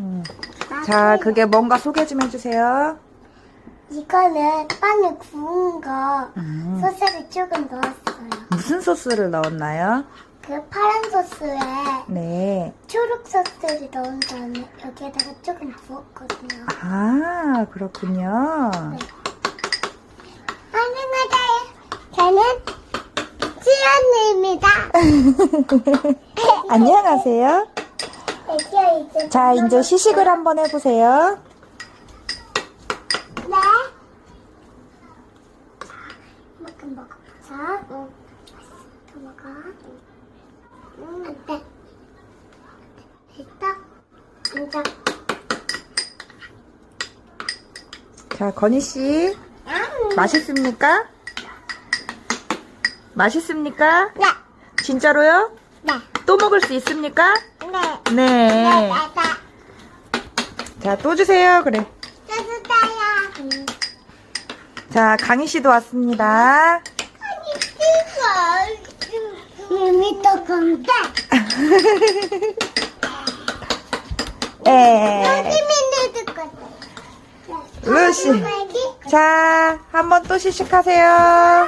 음. 자, 그게 뭔가 소개 좀 해주세요. 이거는 빵을 구운 거 음. 소스를 조금 넣었어요. 무슨 소스를 넣었나요? 그 파란 소스에 네. 초록 소스를 넣은 다음에 여기에다가 조금 부었거든요. 아, 그렇군요. 안녕하세요. 저는 지연입니다. 안녕하세요. 애기야 이제 자, 이제 시식을 한번 해보세요. 네. 이만큼 먹어보자. 응. 더 먹어. 응. 안 돼. 됐다. 앉아. 자, 건희씨. 맛있습니까? 맛있습니까? 네. 진짜로요? 네. 또 먹을 수 있습니까? 네. 네. 자, 또 주세요. 그래. 따뜻해요. 자, 강희 씨도 왔습니다. 이미 또 건데. 거야. 루시. 자, 한번 또 시식하세요.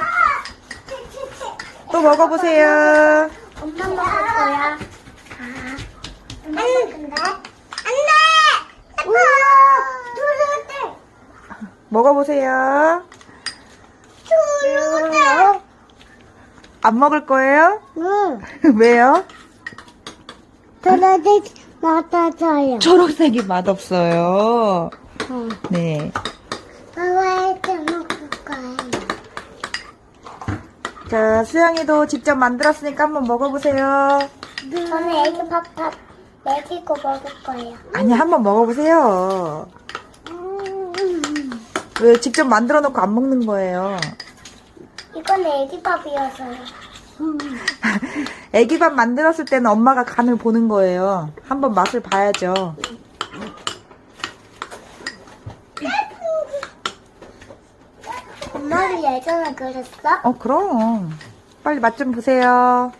또 먹어보세요. 엄마 먹을 거야. 아. 엄마 먹은데? 안 돼! 우와! 두루대! 먹어보세요. 두루대! 안 먹을 거예요? 응. 왜요? 두루대 맞아줘요. 초록색이 맛없어요. 응. 네. 아와이트 먹을 거예요. 자, 수영이도 직접 만들었으니까 한번 먹어보세요. 저는 애기 밥밥 먹이고 먹을 거예요. 아니, 한번 먹어보세요. 음. 왜 직접 만들어 놓고 안 먹는 거예요? 이건 애기 밥이어서요. 애기밥 만들었을 때는 엄마가 간을 보는 거예요. 한번 맛을 봐야죠. 엄마 도 예전에 그랬어? 어, 그럼. 빨리 맛 좀 보세요.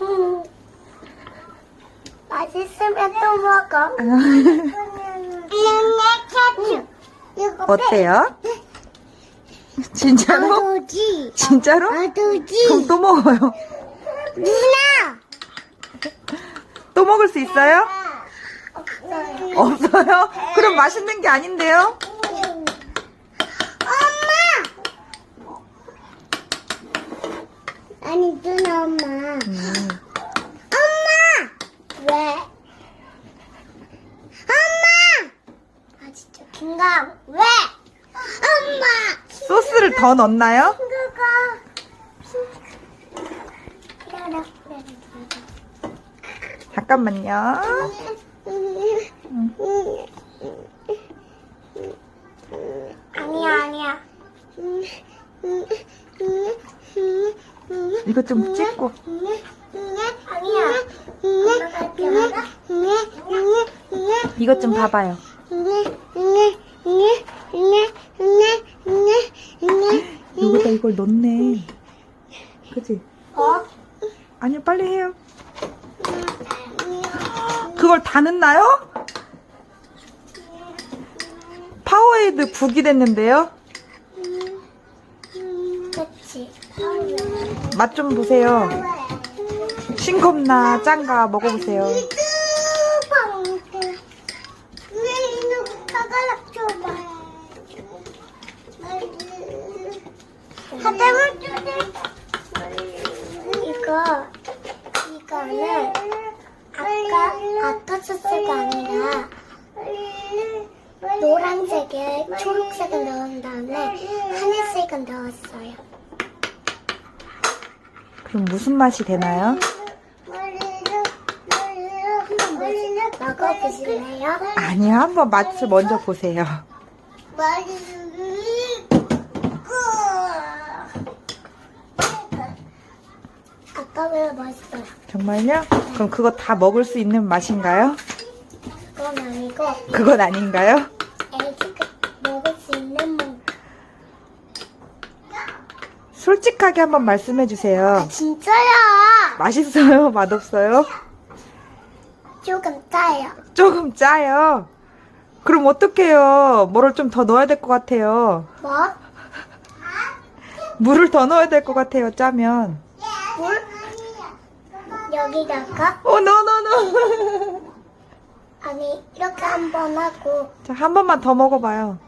음. 맛있으면 또 먹어. 이거 어때요? 진짜로? 아도지. 진짜로? 그럼 아도지. 또 먹어요. 누나. 또 먹을 수 있어요? 없어요. 없어요? 그럼 맛있는 게 아닌데요? 엄마. 아니 누나 엄마. 음. 엄마. 왜? 엄마. 아 진짜 김강 왜? 엄마. 소스를 더 넣나요? 그거. 잠깐만요. 아니야 아니야. 이거 좀 찍고. 아니야. 엄마가 할게 알아? 이것 좀 봐봐요. 여기다 이걸 넣네. 그치? 어? 아니요, 빨리 해요. 그걸 다 넣나요? 파워에이드 북이 됐는데요? 그치. 맛 좀 보세요. 싱겁나 짠가 먹어보세요. 이거 이거는 아까 아까 소스가 아니라 노란색에 초록색을 넣은 다음에 하늘색을 넣었어요. 그럼 무슨 맛이 되나요? 먹어보실래요? 아니요, 한번 맛을 먼저 보세요. 맛있어요. 정말요? 그럼 그거 다 먹을 수 있는 맛인가요? 그건 아니고 그건 아닌가요? 애기가 먹을 수 있는 뭐 솔직하게 한번 말씀해 주세요. 진짜야. 맛있어요? 맛없어요? 조금 짜요. 조금 짜요. 그럼 어떡해요? 뭐를 좀 더 넣어야 될 것 같아요. 뭐? 물을 더 넣어야 될 것 같아요, 짜면. 물? 여기다가 어, 넣어, 넣어, 넣어. 아니 이렇게 한 번 하고 자, 한 번만 더 먹어봐요.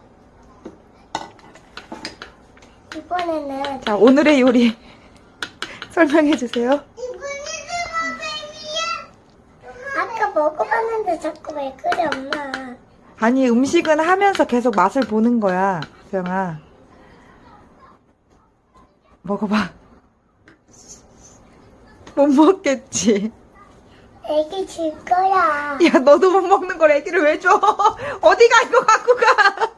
이번에는 자, 오늘의 요리 설명해 주세요. 아까 먹어봤는데 자꾸 왜 그래 엄마? 아니, 음식은 하면서 계속 맛을 보는 거야, 수영아. 먹어봐. 못 먹겠지. 애기 줄 거야. 야, 너도 못 먹는 걸 애기를 왜 줘? 어디 가 이거 갖고 가?